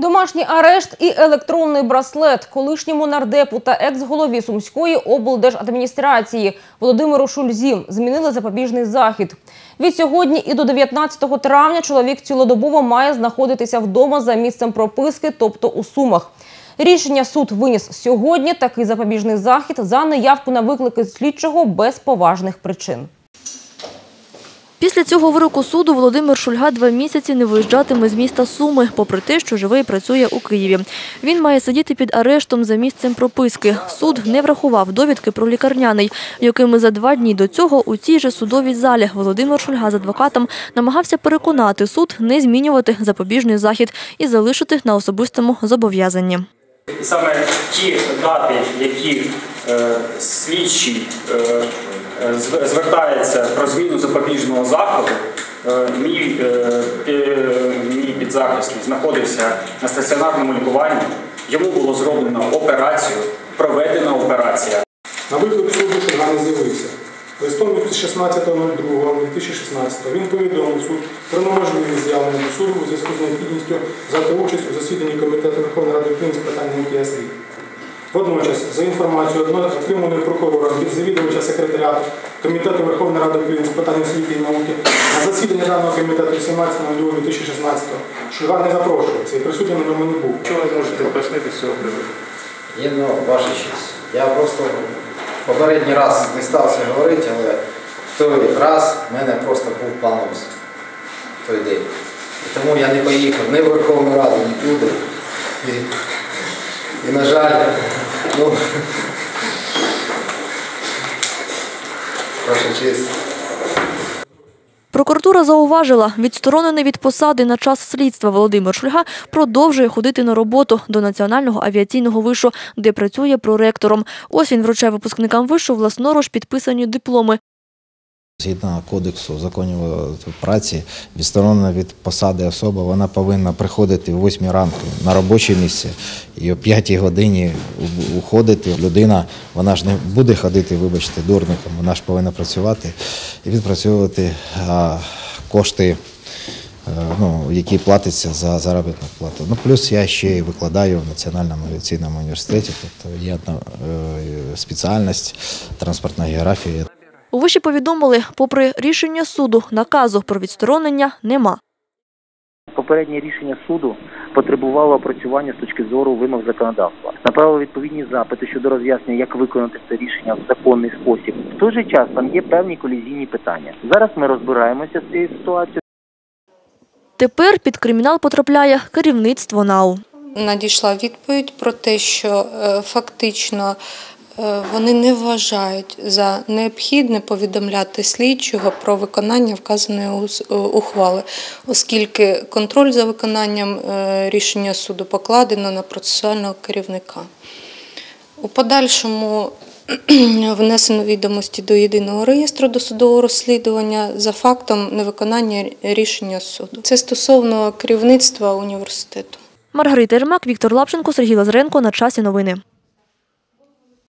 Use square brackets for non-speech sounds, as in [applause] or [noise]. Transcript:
Домашній арешт і електронний браслет колишньому нардепу та екс-голові Сумської облдержадміністрації Володимиру Шульзі змінили запобіжний захід. Від сьогодні і до 19 травня чоловік цілодобово має знаходитися вдома за місцем прописки, тобто у Сумах. Рішення суд виніс сьогодні такий запобіжний захід за неявку на виклики слідчого без поважних причин. Після цього вироку суду Володимир Шульга два місяці не виїжджатиме з міста Суми, попри те, що живе і працює у Києві. Він має сидіти під арештом за місцем прописки. Суд не врахував довідки про лікарняний, якими за два дні до цього у цій же судовій залі Володимир Шульга з адвокатом намагався переконати суд не змінювати запобіжний захід і залишити на особистому зобов'язанні. Саме ті дати, які е, слідчий е, звертається про зміну запобіжного заходу, е, мій, е, мій підзахисний знаходився на стаціонарному лікуванні. Йому було зроблено операцію, проведена операція. На виклик суду Шульга не з'явився. Листом від 16.02.2016 він повідомив суд про неможливість з'явлення суду у зв'язку з необхідністю взяти участь у засіданні Комітету Верховної Ради України з питань науки і. Водночас, за інформацією одного отриманої прокурором від завідувача секретаріату Комітету Верховної Ради України з питань освіти і науки на засідання даного комітету 17.02.2016 Шульга не запрошувався і присутнім на ньому не був. Що ви можете пояснити з цього приводу? Є, ну, ваша честь. Я просто попередній раз не стався говорити, але в той раз в мене просто був понос в той день. І тому я не поїхав ні в Верховну Раду, ні туди. І, на жаль, ну, ваша честь. Прокуратура зауважила, відсторонений від посади на час слідства Володимир Шульга продовжує ходити на роботу до Національного авіаційного вишу, де працює проректором. Ось він вручає випускникам вишу власноруч підписані дипломи. Згідно кодексу законів праці, відсторонена від посади особа, вона повинна приходити в 8 ранку на робоче місце і о 5 годині уходити. Людина, вона ж не буде ходити, вибачте, дурником, вона ж повинна працювати і відпрацьовувати кошти, е, ну, які платяться за заробітну плату. Ну, плюс я ще й викладаю в Національному авіаційному університеті, тобто є е, спеціальність транспортна географія. У виші повідомили, попри рішення суду, наказу про відсторонення нема. Попереднє рішення суду потребувало опрацювання з точки зору вимог законодавства. Направили відповідні запити щодо роз'яснення, як виконати це рішення в законний спосіб. В той же час там є певні колізійні питання. Зараз ми розбираємося з цією ситуацією. Тепер під кримінал потрапляє керівництво НАУ. надійшла відповідь про те, що е, фактично вони не вважають за необхідне повідомляти слідчого про виконання вказаної е, ухвали, оскільки контроль за виконанням е, рішення суду покладено на процесуального керівника. У подальшому [clears throat] внесено відомості до єдиного реєстру досудового розслідування за фактом невиконання рішення суду. Це стосовно керівництва університету. Маргарита Ермак, Віктор Лапченко, Сергій Лазаренко. На часі новини.